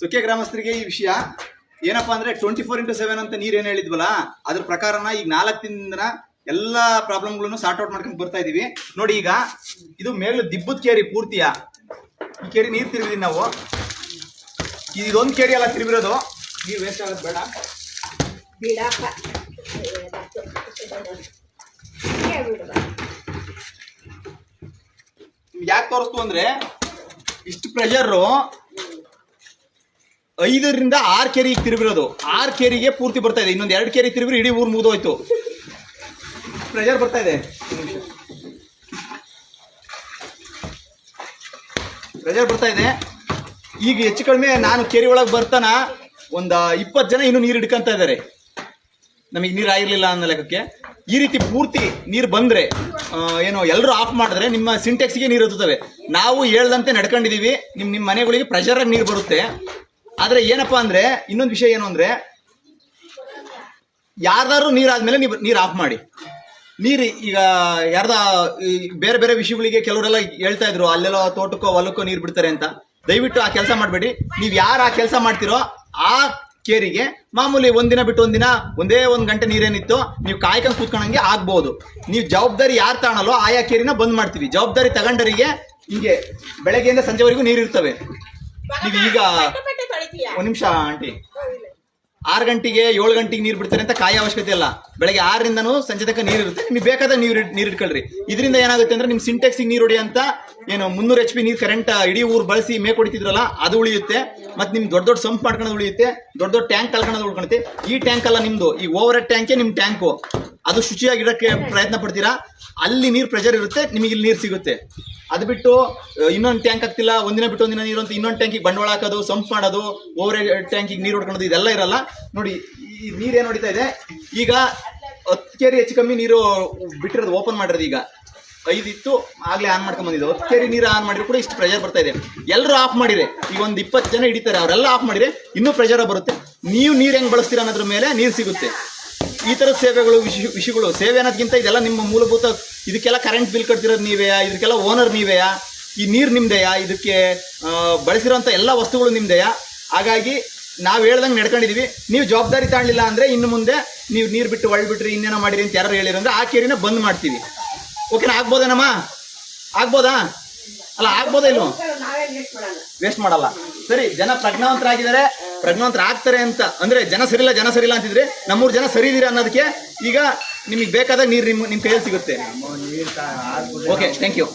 ಸುಖೆ ಗ್ರಾಮಸ್ಥರಿಗೆ ಈ ವಿಷಯ, ಏನಪ್ಪಾ ಅಂದ್ರೆ ಟ್ವೆಂಟಿ ಫೋರ್ ಇಂಟು ಸೆವೆನ್ ಅಂತ ನೀರ್ ಏನ್ ಹೇಳಿದ್ವಲ್ಲ, ಅದ್ರ ಪ್ರಕಾರನ ಈಗ ನಾಲ್ಕು ದಿನದ ಎಲ್ಲಾ ಪ್ರಾಬ್ಲಮ್ಗಳನ್ನು ಸಾರ್ಟ್ ಔಟ್ ಮಾಡ್ಕೊಂಡು ಬರ್ತಾ ಇದೀವಿ. ನೋಡಿ ಈಗ, ಇದು ಮೇಲೆ ದಿಬ್ಬದ ಕೇರಿ ಪೂರ್ತಿಯ? ಈ ಕೇರಿ ನೀರು ತಿರುಗಿದೀವಿ ನಾವು. ಇದೊಂದು ಕೇರಿ ಎಲ್ಲ ತಿರುಗಿರೋದು ನೀರ್ ವೇಸ್ಟ್ ಆಗೋದು ಬೇಡ. ಯಾಕೆ ತೋರಿಸ್ತು ಅಂದ್ರೆ, ಇಷ್ಟು ಪ್ರೆಷರ್ ಐದರಿಂದ ಆರ್ ಕೆರಿಗೆ ತಿರುಗಿರೋದು ಆರ್ ಕೆರಿಗೆ ಪೂರ್ತಿ ಬರ್ತಾ ಇದೆ. ಇನ್ನೊಂದು ಎರಡು ಕೆರಿ ತಿರುಗಿದ್ರೆ ಇಡೀ ಊರು ಮುಗಿದೋಯ್ತು. ಪ್ರೆಷರ್ ಬರ್ತಾ ಇದೆ. ಪ್ರೆಷರ್ ಬರ್ತಾ ಇದೆ. ಈಗ ಹೆಚ್ಚು ಕಡಿಮೆ ನಾನು ಕೆರೆ ಒಳಗೆ ಬರ್ತಾನ, ಒಂದು ಇಪ್ಪತ್ತು ಜನ ಇನ್ನೂ ನೀರು ಹಿಡ್ಕೊಂತ ಇದ್ದಾರೆ ನಮಗೆ ನೀರು ಆಗಿರ್ಲಿಲ್ಲ ಅನ್ನೋ ಲೆಕ್ಕಕ್ಕೆ. ಈ ರೀತಿ ಪೂರ್ತಿ ನೀರು ಬಂದ್ರೆ ಏನು ಎಲ್ಲರೂ ಆಫ್ ಮಾಡಿದ್ರೆ ನಿಮ್ಮ ಸಿಂಟೆಕ್ಸ್ಗೆ ನೀರು ಹತ್ತುತ್ತವೆ. ನಾವು ಹೇಳ್ದಂತೆ ನಡ್ಕೊಂಡಿದೀವಿ. ನಿಮ್ ನಿಮ್ಮ ಮನೆಗಳಿಗೆ ಪ್ರೆಷರ್ ನೀರು ಬರುತ್ತೆ. ಆದ್ರೆ ಏನಪ್ಪಾ ಅಂದ್ರೆ ಇನ್ನೊಂದು ವಿಷಯ ಏನು ಅಂದ್ರೆ ಯಾರ್ದಾರು ನೀರಾದ್ಮೇಲೆ ನೀವು ನೀರು ಆಫ್ ಮಾಡಿ. ನೀರು ಈಗ ಯಾರ್ದ ಬೇರೆ ಬೇರೆ ವಿಷಯಗಳಿಗೆ ಕೆಲವರೆಲ್ಲ ಹೇಳ್ತಾ ಇದ್ರು ಅಲ್ಲೆಲ್ಲೋ ತೋಟಕ್ಕೋ ಹೊಲಕ್ಕೋ ನೀರು ಬಿಡ್ತಾರೆ ಅಂತ. ದಯವಿಟ್ಟು ಆ ಕೆಲಸ ಮಾಡಬೇಡಿ. ನೀವು ಯಾರು ಆ ಕೆಲಸ ಮಾಡ್ತಿರೋ ಆ ಕೇರಿಗೆ ಮಾಮೂಲಿ ಒಂದಿನ ಬಿಟ್ಟು ಒಂದಿನ ಒಂದೇ ಒಂದು ಗಂಟೆ ನೀರೇನಿತ್ತು ನೀವು ಕಾಯ್ಕೊಂಡು ಕೂತ್ಕೊಂಡಂಗೆ ಆಗ್ಬೋದು. ನೀವು ಜವಾಬ್ದಾರಿ ಯಾರು ತಾಣಲ್ಲೋ ಆಯಾ ಕೇರಿನ ಬಂದ್ ಮಾಡ್ತೀವಿ ಜವಾಬ್ದಾರಿ ತಗೊಂಡರಿಗೆ ಹಿಂಗೆ ಬೆಳಗ್ಗೆಯಿಂದ ಸಂಜೆವರೆಗೂ ನೀರು ಇರ್ತವೆ. ನೀವು ಈಗ ಒಂದ್ ನಿಮಿಷ, ಆಂಟಿ. ಆರು ಗಂಟೆಗೆ ಏಳು ಗಂಟೆಗೆ ನೀರು ಬಿಡ್ತಾರೆ ಅಂತ ಕಾಯ ಅವಶ್ಯಕತೆ ಇಲ್ಲ. ಬೆಳಗ್ಗೆ ಆರರಿಂದನೂ ಸಂಜೆ ತನಕ ನೀರು ಇರುತ್ತೆ. ನಿಮ್ಗೆ ಬೇಕಾದ ನೀರು ನೀರು ಇಟ್ಕೊಳ್ರಿ. ಇದರಿಂದ ಏನಾಗುತ್ತೆ ಅಂದ್ರೆ ನಿಮ್ ಸಿಂಟೆಕ್ಸಿಗೆ ನೀರು ಹೊಡಿ ಅಂತ ಏನು ಮುನ್ನೂರು ಎಚ್ ಪಿ ನೀರು ಕರೆಂಟ್ ಇಡೀ ಊರು ಬಳಸಿ ಮೇಕ್ ಹೊಡಿತಿದ್ರಲ್ಲ, ಅದು ಉಳಿಯುತ್ತೆ. ಮತ್ತೆ ನಿಮ್ ದೊಡ್ಡ ದೊಡ್ಡ ಸಂಪ್ ಮಾಡ್ಕೊಳ್ಳೋದು ಉಳಿಯುತ್ತೆ. ದೊಡ್ಡ ದೊಡ್ಡ ಟ್ಯಾಂಕ್ ಕಳ್ಕೊಳ್ಳೋದು ಉಳ್ಕೊಳುತ್ತೆ ಈ ಟ್ಯಾಂಕ್ ಅಲ್ಲ ನಿಮ್ದು. ಈ ಓವರ್ ಟ್ಯಾಂಕೇ ನಿಮ್ ಟ್ಯಾಂಕು ಅದು ಶುಚಿಯಾಗಿಡಕ್ಕೆ ಪ್ರಯತ್ನ ಪಡ್ತೀರಾ? ಅಲ್ಲಿ ನೀರು ಪ್ರೆಷರ್ ಇರುತ್ತೆ ನಿಮಗೆ ಇಲ್ಲಿ ನೀರು ಸಿಗುತ್ತೆ. ಅದು ಬಿಟ್ಟು ಇನ್ನೊಂದು ಟ್ಯಾಂಕ್ ಆಗ್ತಿಲ್ಲ ಒಂದಿನ ಬಿಟ್ಟು ಒಂದಿನ ನೀರು ಅಂತ ಇನ್ನೊಂದು ಟ್ಯಾಂಕಿಗೆ ಬಂಡವಾಳ ಹಾಕೋದು ಸಂಪ್ ಮಾಡೋದು ಓವರ್ ಟ್ಯಾಂಕಿಗೆ ನೀರು ಹೊಡ್ಕೊಳೋದು ಇದೆಲ್ಲ ಇರಲ್ಲ. ನೋಡಿ ಈ ನೀರು ಏನು ಹೊಡಿತಾ ಇದೆ? ಈಗ ಹತ್ತು ಕೆರಿ ಹೆಚ್ಚು ಕಮ್ಮಿ ನೀರು ಬಿಟ್ಟಿರೋದು ಓಪನ್ ಮಾಡಿರೋದು ಈಗ. ಐದಿತ್ತು ಆಗಲೇ ಆನ್ ಮಾಡ್ಕೊಂಡು ಬಂದಿದ್ದು. ಹತ್ತು ಕೆರಿ ನೀರು ಆನ್ ಮಾಡಿದ್ರು ಕೂಡ ಇಷ್ಟು ಪ್ರೆಷರ್ ಬರ್ತಾ ಇದೆ. ಎಲ್ಲರೂ ಆಫ್ ಮಾಡಿದೆ ಈಗ ಒಂದು ಇಪ್ಪತ್ತು ಜನ ಹಿಡಿತಾರೆ ಅವರೆಲ್ಲ ಆಫ್ ಮಾಡಿರಿ ಇನ್ನೂ ಪ್ರೆಷರ್ ಬರುತ್ತೆ. ನೀವು ನೀರು ಹೆಂಗೆ ಬಳಸ್ತೀರ ಅನ್ನೋದ್ರ ಮೇಲೆ ನೀರು ಸಿಗುತ್ತೆ. ಈ ಥರದ ಸೇವೆಗಳು ವಿಷಯ ವಿಷಯಗಳು, ಸೇವೆ ಅನ್ನೋದಕ್ಕಿಂತ ಇದೆಲ್ಲ ನಿಮ್ಮ ಮೂಲಭೂತ, ಇದಕ್ಕೆಲ್ಲ ಕರೆಂಟ್ ಬಿಲ್ ಕಟ್ತಿರೋದು ನೀವೆಯಾ? ಇದಕ್ಕೆಲ್ಲ ಓನರ್ ನೀವೆಯಾ? ಈ ನೀರು ನಿಮ್ಮದೆಯಾ ಇದಕ್ಕೆ ಬಳಸಿರೋಂಥ ಎಲ್ಲ ವಸ್ತುಗಳು ನಿಮ್ಮದೆಯಾ ಹಾಗಾಗಿ ನಾವು ಹೇಳ್ದಂಗೆ ನಡ್ಕೊಂಡಿದೀವಿ. ನೀವು ಜವಾಬ್ದಾರಿ ತಾಣಲಿಲ್ಲ ಅಂದರೆ ಇನ್ನು ಮುಂದೆ ನೀವು ನೀರು ಬಿಟ್ಟು ಒಳ್ಬಿಟ್ರಿ ಇನ್ನೇನೋ ಮಾಡಿರಿ ಅಂತ ಯಾರು ಹೇಳಿರಂದ್ರೆ ಆ ಕೇರಿನ ಬಂದ್ ಮಾಡ್ತೀವಿ. ಓಕೆನಾ ಆಗ್ಬೋದೇನಮ್ಮ? ಆಗ್ಬೋದಾ? ಅಲ್ಲ ಆಗ್ಬೋದ ಇಲ್ವಾ? ವೇಸ್ಟ್ ಮಾಡಲ್ಲ. ಸರಿ ಜನ ಪ್ರಜ್ಞಾವಂತರಾಗಿದ್ದಾರೆ. ಪ್ರಜ್ಞಾವಂತರ ಆಗ್ತಾರೆ ಅಂತ. ಅಂದ್ರೆ ಜನ ಸರಿಲ್ಲ ಜನ ಸರಿಲ್ಲ ಅಂತಿದ್ರೆ ನಮ್ಮೂರು ಜನ ಸರಿ ಇದೀರ ಅನ್ನೋದಕ್ಕೆ ಈಗ ನಿಮಗೆ ಬೇಕಾದ ನೀರು ನಿಮ್ಮ ನಿಮ್ ಕೈಯಲ್ಲಿ ಸಿಗುತ್ತೆ. Okay thank you